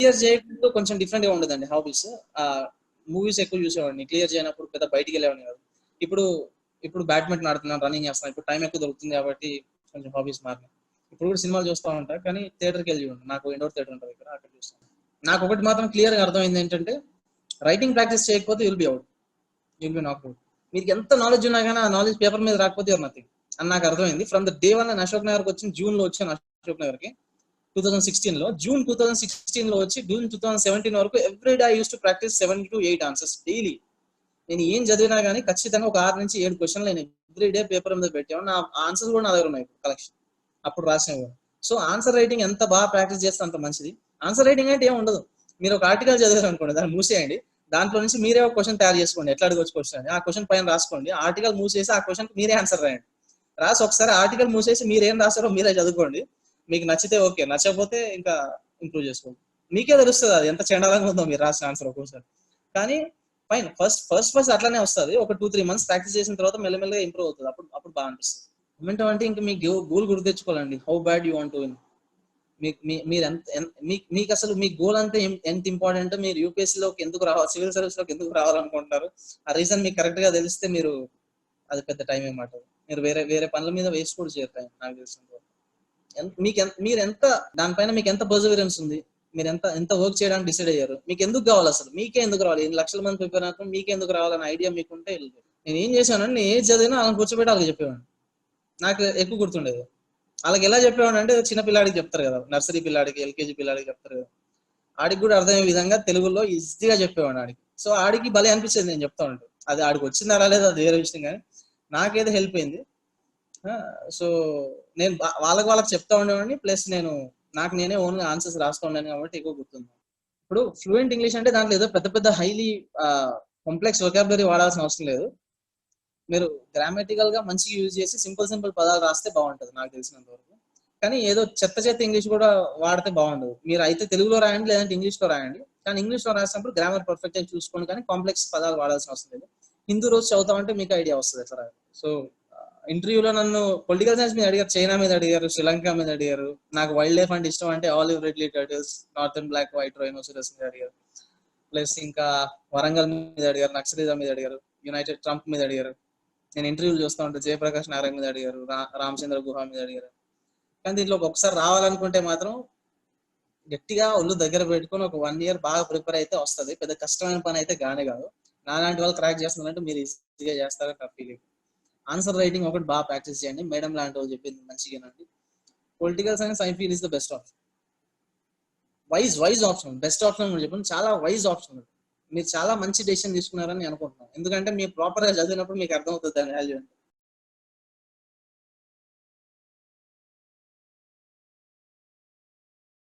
Clear చేయకుండా కొంచెం డిఫరెంట్గా ఉండదండి హాబీస్. మూవీస్ ఎక్కువ చూసేవాడిని. క్లియర్ చేయనప్పుడు పెద్ద బయటికి వెళ్ళేవాడిని కాదు. ఇప్పుడు ఇప్పుడు బ్యాడ్మింటన్ ఆడుతున్నాను రన్నింగ్ చేస్తాను ఇప్పుడు టైం ఎక్కువ దొరుకుతుంది కాబట్టి కొంచెం హాబీస్ మారినాయి. ఇప్పుడు కూడా సినిమాలు చూస్తూ ఉంటా కానీ థియేటర్కి వెళ్ళి చూడండి నాకు ఇండోర్ థియేటర్ ఉంటుంది ఇక్కడ అక్కడ చూస్తాను. నాకు ఒకటి మాత్రం క్లియర్గా అర్థమైంది ఏంటంటే రైటింగ్ ప్రాక్టీస్ చేయకపోతే you'll be out you'll be knock out మీకు ఎంత నాలెడ్జ్ ఉన్నా కానీ ఆ నాలెడ్జ్ పేపర్ మీద రాకపోతే నథింగ్ అని నాకు అర్థమైంది. ఫ్రమ్ ద డే వన్ నేను అశోక్ నగర్కి వచ్చిన జూన్లో వచ్చాను అశోక్ నగర్కి టూ థౌసండ్ సిక్స్టీన్లో జూన్ టూ థౌసండ్ సిక్స్టీన్లో వచ్చి జూన్ టూ థౌసండ్ సెవెంటీన్ వరకు every day use to practice seven to eight answers daily నేను ఏం చదివినా కానీ ఖచ్చితంగా ఒక ఆరు నుంచి ఏడు క్వశ్చన్లు నేను ఎవ్రీ డే పేపర్ మీద పెట్టాను నా ఆన్సర్స్ కూడా నా దగ్గర ఉన్నాయి కలెక్షన్ అప్పుడు రాసినవి సో ఆన్సర్ రైటింగ్ ఎంత బాగా ప్రాక్టీస్ చేస్తే అంత మంచిది. ఆన్సర్ రైటింగ్ అంటే ఏం ఉండదు. మీరు ఒక ఆర్టికల్ చదివారు అనుకోండి దాన్ని మూసేయండి. దాంట్లో నుంచి మీరే ఒక క్వశ్చన్ తయారు చేసుకోండి. ఎట్లా అడగొచ్చు క్వశ్చన్ అని. ఆ క్వశ్చన్ పైన రాసుకోండి. ఆర్టికల్ మూసేసి ఆ క్వశ్చన్ మీరే ఆన్సర్ రాయండి. రాసి ఒకసారి ఆర్టికల్ మూసేసి మీరేం రాస్తారో మీరే చదువుకోండి. మీకు నచ్చితే ఓకే నచ్చకపోతే ఇంకా ఇంప్రూవ్ చేసుకోండి. మీకే తెలుస్తుంది అది ఎంత చండాలంగా ఉందో మీరు రాసిన ఆన్సర్ ఒక్కోసారి. కానీ ఫైన్ ఫస్ట్ ఫస్ట్ ఫస్ట్ అట్లానే వస్తుంది. ఒక టూ త్రీ మంత్స్ ప్రాక్టీస్ చేసిన తర్వాత మెల్లమెల్లగా ఇంప్రూవ్ అవుతుంది. అప్పుడు అప్పుడు బాగా అనిపిస్తుంది. మొమెంటం అంటే ఇంకా మీ గోల్ గుర్తు తెచ్చుకోవాలండి how bad you want to win మీకు మీ- మీరు ఎంత మీకు మీకు అసలు మీ గోల్ అంతా ఎంత ఇంపార్టెంట్ మీరు యూపీఎస్సీలోకి ఎందుకు రావాలి సివిల్ సర్వీస్లోకి ఎందుకు రావాలనుకుంటున్నారు? ఆ రీజన్ మీకు కరెక్ట్గా తెలిస్తే మీరు అది పెద్ద టైం ఏమాట మీరు వేరే వేరే పనుల మీద వేస్ట్ కూడా చేయరు టైం నాకు తెలిసినంత మీకు మీరు ఎంత దానిపైన మీకు ఎంత పర్జవరెన్స్ ఉంది? మీరు ఎంత ఎంత వర్క్ చేయడానికి డిసైడ్ అయ్యారు? మీకు ఎందుకు కావాలి అసలు? మీకే ఎందుకు రావాలి? ఎన్ని లక్షల మంది ప్రిపేర్ అవుతాం మీకే ఎందుకు రావాలనే ఐడియా మీకుంటే నేను ఏం చేశానంటే నేను ఏది చదివినా వాళ్ళని కూర్చోబెట్టి వాళ్ళకి చెప్పేవాడిని. నాకు ఎక్కువ గుర్తుండేది. వాళ్ళకి ఎలా చెప్పేవాడు అంటే చిన్న పిల్లాడికి చెప్తారు కదా నర్సరీ పిల్లాడికి ఎల్కేజీ పిల్లాడికి చెప్తారు కదా. ఆడికి కూడా అర్థమయ్యే విధంగా తెలుగులో ఈజీగా చెప్పేవాడు ఆడికి. సో ఆడికి భలే అనిపించేది నేను చెప్తా ఉంటాను అది ఆడికి వచ్చిందా రాలేదు అది వేరే విషయం కానీ నాకేదో హెల్ప్ అయింది. సో నేను వాళ్ళకి వాళ్ళకి చెప్తా ఉండేవాడిని. ప్లస్ నేను నాకు నేనే ఓన్గా ఆన్సర్స్ రాస్తూ ఉన్నాను కాబట్టి ఎక్కువ గుర్తుంది ఇప్పుడు ఫ్లూయెంట్ ఇంగ్లీష్ అంటే దాంట్లో ఏదో పెద్ద పెద్ద హైలీ కాంప్లెక్స్ వొకాబులరీ వాడాల్సిన అవసరం లేదు. మీరు గ్రామటికల్గా మంచిగా యూజ్ చేసి సింపుల్ సింపుల్ పదాలు రాస్తే బాగుంటుంది నాకు తెలిసినంత వరకు. కానీ ఏదో చెత్త చెత్త ఇంగ్లీష్ కూడా వాడితే బాగుండదు. మీరు అయితే తెలుగులో రాయండి లేదంటే ఇంగ్లీష్లో రాయండి. కానీ ఇంగ్లీష్లో రాసినప్పుడు గ్రామర్ పర్ఫెక్ట్గా చూసుకోండి. కానీ కాంప్లెక్స్ పదాలు వాడాల్సిన అవసరం లేదు. హిందూ రోజు చదువుతామంటే మీకు ఐడియా వస్తుంది సార్ సో ఇంటర్వ్యూలో నన్ను పొలిటికల్ సైన్స్ మీద అడిగారు చైనా మీద అడిగారు శ్రీలంక మీద అడిగారు. నాకు వైల్డ్ లైఫ్ అంటే ఇష్టం అంటే olive ridley turtles northern black white rhinoceros మీద అడిగారు. ప్లస్ ఇంకా వరంగల్ మీద అడిగారు నక్సలిజం మీద అడిగారు యునైటెడ్ ట్రంప్ మీద అడిగారు. నేను ఇంటర్వ్యూలు చూస్తూ ఉంటే జయప్రకాష్ నారాయణ మీద అడిగారు రామచంద్ర గుహ మీద అడిగారు. కానీ దీంట్లో ఒకసారి రావాలనుకుంటే మాత్రం గట్టిగా ఒళ్ళు దగ్గర పెట్టుకొని ఒక వన్ ఇయర్ బాగా ప్రిపేర్ అయితే వస్తది. పెద్ద కష్టమైన పని అయితే గానే కాదు. నాలాంటి వాళ్ళు క్రాక్ చేస్తున్నారంటే మీరు ఈజీగా చేస్తారని నా ఫీలింగ్ ఆన్సర్ రైటింగ్ ఒకటి బాగా ప్రాక్టీస్ చేయండి. మేడం లాంటి వాళ్ళు చెప్పింది మంచిగానండి political science I feel is the best option wise wise option best option కూడా చెప్పండి చాలా వైజ్ ఆప్షన్ మీరు చాలా మంచి డెసిషన్ తీసుకున్నారని అనుకుంటున్నాను. ఎందుకంటే మీరు ప్రాపర్గా చదివినప్పుడు మీకు అర్థమవుతుంది దాని వాల్యూ అంటే.